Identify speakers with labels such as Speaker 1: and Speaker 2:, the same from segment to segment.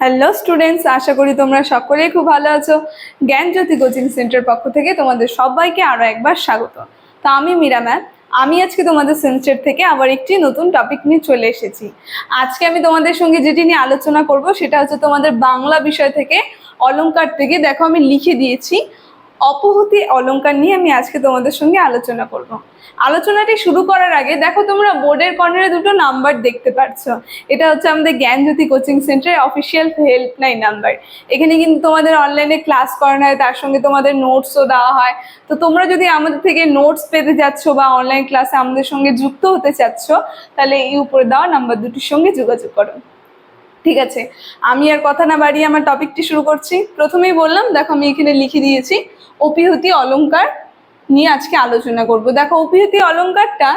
Speaker 1: Hello students আশা করি তোমরা সকলেই খুব ভালো আছো। জ্ঞানজ্যোতি কোচিং সেন্টার পক্ষ থেকে তোমাদের সবাইকে আরও একবার স্বাগত। তো আমি মীরা ম্যাম। আমি আজকে তোমাদের সেন্টার থেকে আবার একটি নতুন টপিক নিয়ে চলে এসেছি। আজকে আমি তোমাদের সঙ্গে যেটি নিয়ে আলোচনা করব, সেটা হচ্ছে তোমাদের বাংলা বিষয় থেকে অলঙ্কার থেকে দেখো, আমি লিখে দিয়েছি। অপহূতি অলংকার নিয়ে আমি আজকে তোমাদের সঙ্গে আলোচনা করব। আলোচনাটি শুরু করার আগে দেখো তোমরা বোর্ডের কর্নারে দুটো নাম্বার দেখতে পাচ্ছ এটা হচ্ছে আমাদের জ্ঞানজ্যোতি কোচিং সেন্টারের অফিসিয়াল হেল্পলাইন নাম্বার। এখানে কিন্তু তোমাদের অনলাইনে ক্লাস করানো হয়, তার সঙ্গে তোমাদের নোটসও দেওয়া হয়। তো তোমরা যদি আমাদের থেকে নোটস পেতে যাচ্ছ বা অনলাইন ক্লাসে আমাদের সঙ্গে যুক্ত হতে চাচ্ছ, তাহলে এই উপরে দেওয়া নাম্বার দুটির সঙ্গে যোগাযোগ করো। ঠিক আছে? আমি আর কথা না বাড়িয়ে আমার টপিকটি শুরু করছি। প্রথমেই বললাম, দেখো আমি এখানে লিখে দিয়েছি অপিহতি অলঙ্কার নিয়ে আজকে আলোচনা করব। দেখো অপিহতি অলংকারটা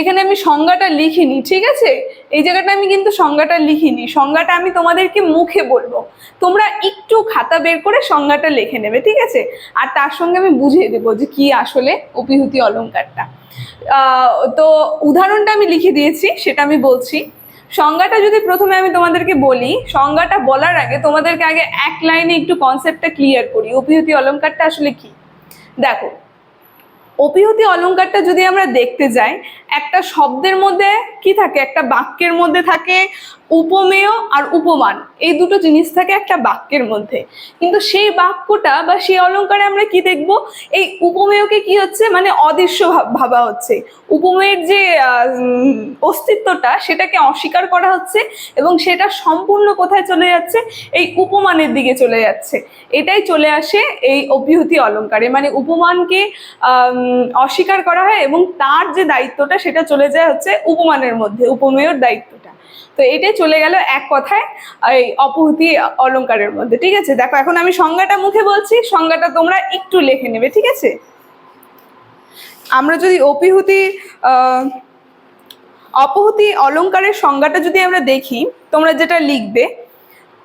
Speaker 1: এখানে আমি সংজ্ঞাটা লিখিনি, ঠিক আছে? এই জায়গাটা আমি কিন্তু সংজ্ঞাটা লিখিনি। সংজ্ঞাটা আমি তোমাদেরকে মুখে বলব। তোমরা একটু খাতা বের করে সংজ্ঞাটা লিখে নেবে, ঠিক আছে? আর তার সঙ্গে আমি বুঝিয়ে দেবো যে কি আসলে অপিহতি অলঙ্কারটা তো উদাহরণটা আমি লিখে দিয়েছি, সেটা আমি বলছি। সংজ্ঞাটা যদি প্রথমে আমি তোমাদেরকে বলি, সংজ্ঞাটা বলার আগে তোমাদেরকে আগে এক লাইনে একটু কনসেপ্টটা ক্লিয়ার করি। অপিহতি অলঙ্কারটা আসলে কি? দেখো অপিহতি অলঙ্কারটা যদি আমরা দেখতে যাই, একটা শব্দের মধ্যে কি থাকে? একটা বাক্যের মধ্যে থাকে উপমেয় আর উপমান, এই দুটো জিনিস থাকে একটা বাক্যের মধ্যে। কিন্তু সেই বাক্যটা বা সেই অলংকারে আমরা কি দেখব? এই উপমেয়কে কি হচ্ছে? মানে অদৃশ্য ভাব- হচ্ছে। উপমেয়ের যে অস্তিত্বটা সেটাকে অস্বীকার করা হচ্ছে এবং সেটা সম্পূর্ণ কোথায় চলে যাচ্ছে? এই উপমানের দিকে চলে যাচ্ছে। এটাই চলে আসে এই অপিহতি অলংকারে মানে উপমানকে অস্বীকার করা হয় এবং তার যে দায়িত্বটা সেটা চলে যায় হচ্ছে উপমানের মধ্যে, উপমেয়র দায়িত্বটা তো এটাই চলে গেল এক কথায়, এই অপহতি অলঙ্কারের মধ্যে, ঠিক আছে? দেখো, এখন আমি সংজ্ঞাটা মুখে বলছি, সংজ্ঞাটা তোমরা একটু লিখে নেবে, ঠিক আছে? আমরা যদি অপিহুতি অপহতি অলঙ্কারের সংজ্ঞাটা যদি আমরা দেখি, তোমরা যেটা লিখবে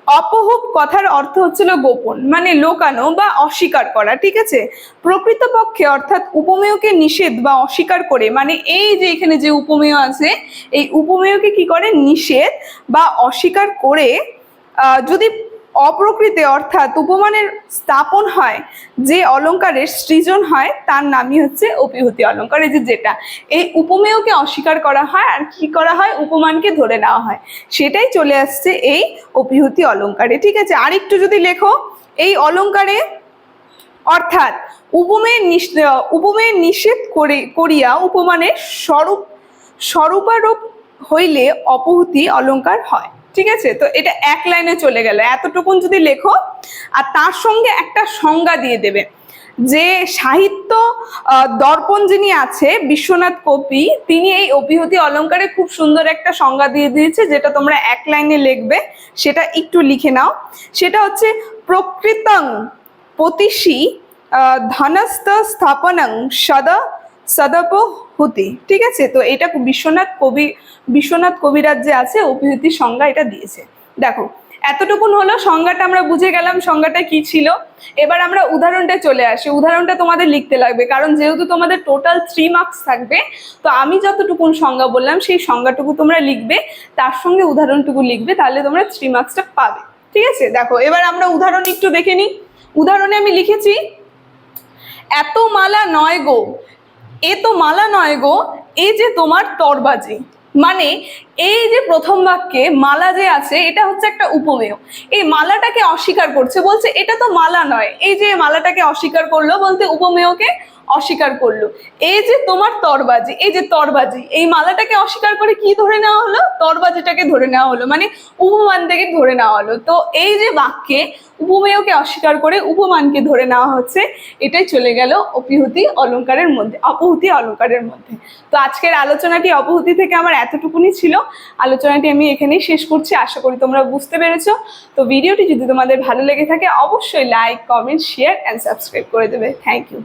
Speaker 1: অপহুব কথার অর্থ হচ্ছিল গোপন মানে লোকানো বা অস্বীকার করা, ঠিক আছে? প্রকৃতপক্ষে অর্থাৎ উপমেয়কে নিষেধ বা অস্বীকার করে মানে এই যে এখানে যে উপমেয় আছে, এই উপমেয়কে কি করে? নিষেধ বা অস্বীকার করে যদি অপ্রকৃতে অর্থাৎ উপমানের স্থাপন হয়, যে অলংকারের সৃজন হয়, তার নামই হচ্ছে অপিহতি অলংকার এই যে যেটা, এই উপমেয়কে অস্বীকার করা হয় আর কি করা হয়? উপমানকে ধরে নেওয়া হয়। সেটাই চলে আসছে এই অপিহতি অলংকারে ঠিক আছে আর একটু যদি লেখো, এই অলংকারে অর্থাৎ উপমেয় উপমেয় নিষেধ করে, করিয়া উপমানের স্বরূপ, স্বরূপারোপ হইলে অপহূতি অলংকার হয়। ঠিক আছে? তো এটা এক লাইনে চলে গেল। এতটুকুন যদি লেখো, আর তার সঙ্গে একটা সংজ্ঞা দিয়ে দেবে। যে সাহিত্য দর্পণ যিনি আছে, বিশ্বনাথ কবি, তিনি এই অপিহতি অলংকারে খুব সুন্দর একটা সংজ্ঞা দিয়ে দিয়েছে, যেটা তোমরা এক লাইনে লিখবে, সেটা একটু লিখে নাও। সেটা হচ্ছে, প্রকৃতং পতিষি ধনস্থ স্থাপনং সদা সদপ হতি ঠিক আছে? তো এটা বিশ্বনাথ কবি, বিশ্বনাথ কবিরাজ যে আছে অপিহতির সংজ্ঞা এটা দিয়েছে। দেখো, এতটুকুন হলো সংজ্ঞাটা আমরা বুঝে গেলাম সংজ্ঞাটা কি ছিল। এবার আমরা উদাহরণটা চলে আসি। উদাহরণটা তোমাদের লিখতে লাগবে, কারণ যেহেতু তোমাদের টোটাল থ্রি মার্কস থাকবে, তো আমি যতটুকুন সংজ্ঞা বললাম, সেই সংজ্ঞাটুকু তোমরা লিখবে, তার সঙ্গে উদাহরণটুকু লিখবে, তাহলে তোমরা থ্রি মার্কসটা পাবে। ঠিক আছে? দেখো, এবার আমরা উদাহরণ একটু দেখে নিই। উদাহরণে আমি লিখেছি, এত মালা নয় গো এ তো মালা নয় গো এই যে তোমার তরবাজি। মানে এই যে প্রথম বাক্যে মালা যে আছে, এটা হচ্ছে একটা উপমেয়। এই মালাটাকে অস্বীকার করছে, বলছে এটা তো মালা নয়। এই যে মালাটাকে অস্বীকার করল বলতে উপমেয়কে অস্বীকার করল। এই যে তোমার তরবাজি, এই যে তরবাজি, এই মালাটাকে অস্বীকার করে কি ধরে নেওয়া হলো? তরবাজিটাকে ধরে নেওয়া হলো মানে উপমান থেকে ধরে নেওয়া হলো। তো এই যে বাক্যে উপমেয়কে অস্বীকার করে উপমানকে ধরে নেওয়া হচ্ছে, এটাই চলে গেল অপিহুতি অলংকারের মধ্যে, অপহুতি অলংকারের মধ্যে। তো আজকের আলোচনাটি অপহুতি থেকে আমার এতটুকুনি ছিল। আলোচনাটি আমি এখানেই শেষ করছি। আশা করি তোমরা বুঝতে পেরেছ। তো ভিডিওটি যদি তোমাদের ভালো লেগে থাকে, অবশ্যই like comment share and subscribe করে দেবে। Thank you